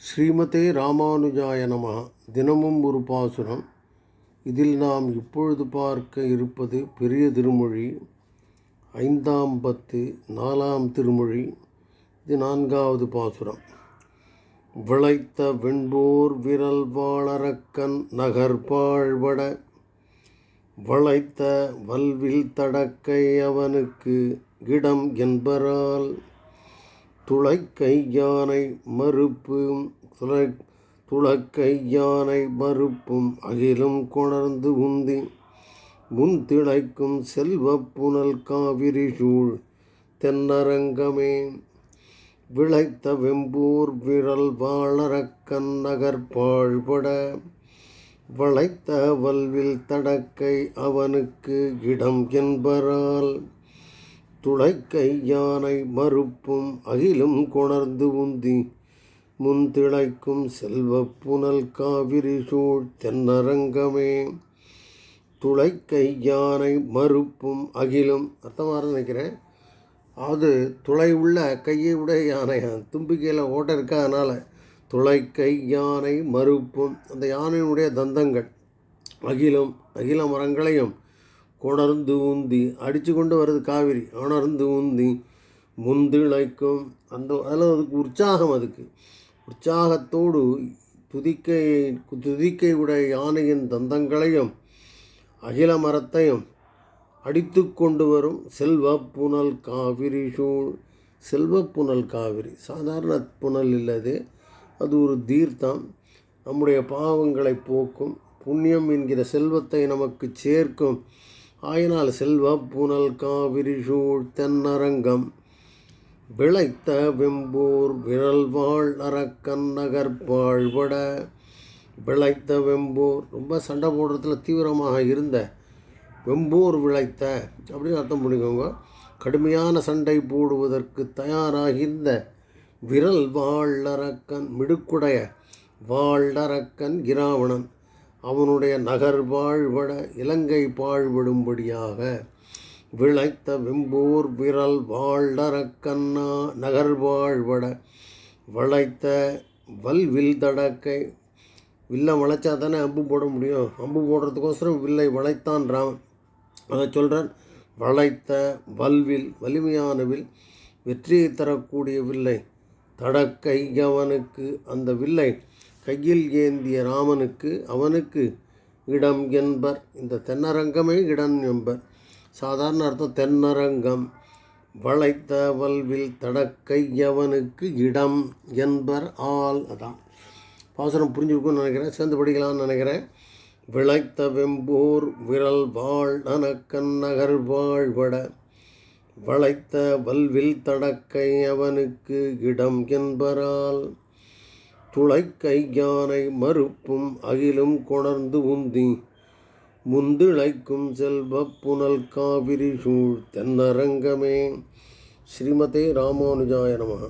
ஸ்ரீமதே ராமானுஜாய நம. தினமும் ஒரு பாசுரம். இதில் நாம் இப்பொழுது பார்க்க இருப்பது பெரிய திருமொழி. ஐந்தாம் பத்து நாலாம் திருமொழி. இது நான்காவது பாசுரம். விளைத்த வெண்போர் விரல் வாழறக்கன் நகர்பாழ்வட வளைத்த வல்வில் தடக்கை அவனுக்கு இடம் என்பரால். துளக்கை யானை மறுப்பும் துளை துளக்கை யானை மறுப்பும் அகிலும் கொணர்ந்து உந்தி முன் திளைக்கும் செல்வ புனல் காவிரி சூழ் தென்னரங்கமே. விளைத்த வெம்பூர் விரல் வாழறக்கன் நகர் பாழ்பட வளைத்த வல்வில் தடக்கை அவனுக்கு இடம் என்பரால் துளைக்கை யானை மறுப்பும் அகிலும் கொணர்ந்து உந்தி முன் திளைக்கும் செல்வப் புனல் காவிரி சூழ் தென்னரங்கமே. துளைக்கை யானை மறுப்பும் அகிலும் அர்த்தமாக நினைக்கிறேன். அது துளை உள்ள கையை உடைய யானை தும்பிக்கையில் ஓட்ட இருக்கா அதனால். துளைக்கை யானை மறுப்பும் அந்த யானையினுடைய தந்தங்கள் அகிலும் அகில மரங்களையும் கொணர்ந்து ஊந்தி அடித்து கொண்டு வருது காவிரி உணர்ந்து ஊந்தி முந்திழைக்கும் அந்த அதில் அதுக்கு உற்சாகம் அதுக்கு. உற்சாகத்தோடு துதிக்கை துதிக்கை உடைய யானையின் தந்தங்களையும் அகில மரத்தையும் அடித்து கொண்டு வரும் செல்வ புனல் காவிரி சூழ் செல்வ புனல் காவிரி. சாதாரண புனல் இல்லது அது ஒரு தீர்த்தம். நம்முடைய பாவங்களை போக்கும் புண்ணியம் என்கிற செல்வத்தை நமக்கு சேர்க்கும் ஆயினால் செல்வ புனல் காவிரி சூழ் தென்னரங்கம். விளைத்த வெம்பூர் விரல் வாழ் அரக்கன் நகர்பாழ்வட விளைத்த வெம்பூர் ரொம்ப சண்டை போடுறதுல தீவிரமாக இருந்த வெம்பூர் விளைத்த அப்படின்னு அர்த்தம் பண்ணிக்கோங்க. கடுமையான சண்டை போடுவதற்கு தயாராகின்ற விரல் வாழறக்கன் மிடுக்குடைய வாழறக்கன் கிராவணன் அவனுடைய நகர் வாழ்வட இலங்கை பாழ்படும்படியாக விளைத்த விம்பூர் விரல் வாழ்டரக்கண்ணா நகர் வாழ்வட வளைத்த வல்வில் தடக்கை. வில்லை வளைச்சா தானே அம்பு போட முடியும். அம்பு போடுறதுக்கோசரம் வில்லை வளைத்தான்றான். அதை சொல்கிறான் வளைத்த வல்வில் வலிமையான வில் வெற்றியை தரக்கூடிய வில்லை. தடக்கை அவனுக்கு அந்த வில்லை. கையில் ஏந்திய ராமனுக்கு அவனுக்கு இடம் என்பர். இந்த தென்னரங்கமே இடம் என்பர். சாதாரண அர்த்தம் தென்னரங்கம். வளைத்த வல்வில் தடக்கை அவனுக்கு இடம் என்பர் ஆள் அதான். பாசனம் புரிஞ்சிருக்கும்னு நினைக்கிறேன் சேர்ந்து படிக்கலாம்னு நினைக்கிறேன். விளைத்த வெம்பூர் விரல் வாழ் அனக்கன் நகர் வாழ்வட. வளைத்த வல்வில் தடக்கை அவனுக்கு இடம் என்பரால் துளைக்கை யானை மறுப்பும் அகிலும் கொணர்ந்து உந்தி முந்திழைக்கும் செல்வ புனல் காவிரி சூழ் தென்னரங்கமே. ஸ்ரீமதே ராமானுஜாய நம.